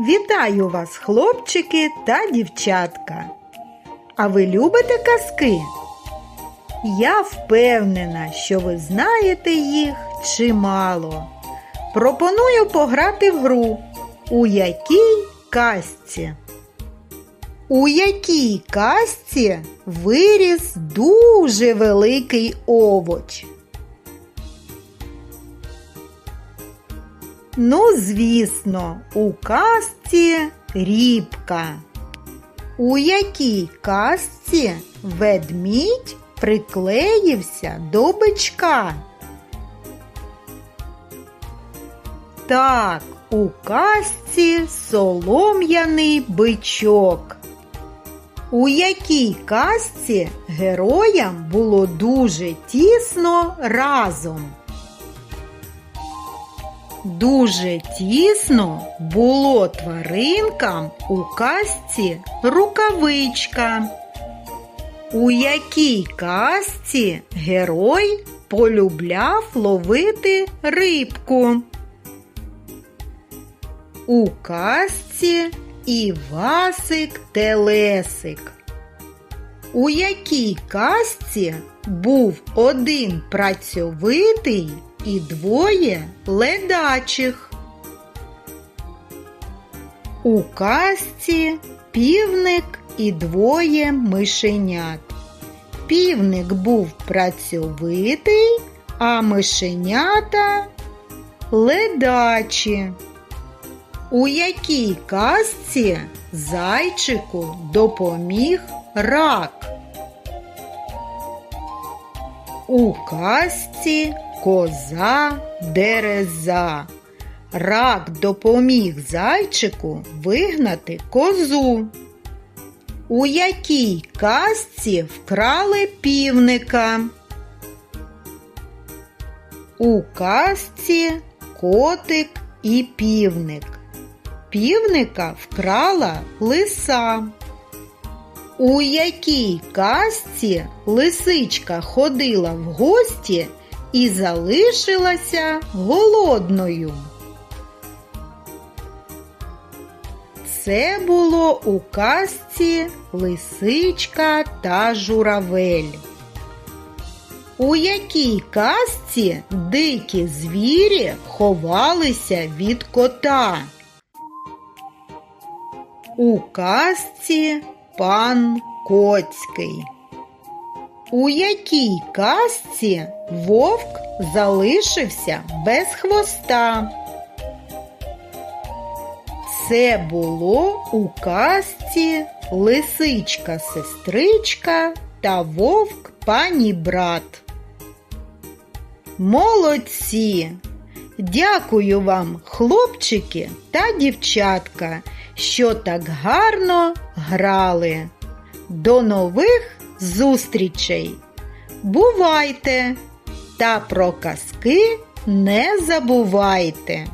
Вітаю вас, хлопчики та дівчатка. А ви любите казки? Я впевнена, що ви знаєте їх чимало. Пропоную пограти в гру. У якій казці? У якій казці виріс дуже великий овоч? Ну, звісно, у казці рібка. У якій казці ведмідь приклеївся до бичка? Так, у казці солом'яний бичок. У якій казці героям було дуже тісно разом? Дуже тісно було тваринкам у казці рукавичка. У якій казці герой полюбляв ловити рибку? У казці Івасик Телесик. У якій казці був один працьовитий і двоє ледачих? У казці півник і двоє мишенят. Півник був працьовитий, а мишенята ледачі. У якій казці зайчику допоміг рак? У казці коза дереза. Рак допоміг зайчику вигнати козу. У якій казці вкрали півника? У казці котик і півник. Півника вкрала лиса. У якій казці лисичка ходила в гості і залишилася голодною? Це було у казці Лисичка та журавель. У якій казці дикі звірі ховалися від кота? У казці пан Коцький. У якій казці вовк залишився без хвоста? Це було у казці лисичка сестричка та вовк пані брат. Молодці! Дякую вам, хлопчики та дівчатка, що так гарно грали. До нових зустрічей! Бувайте! Та про казки не забувайте!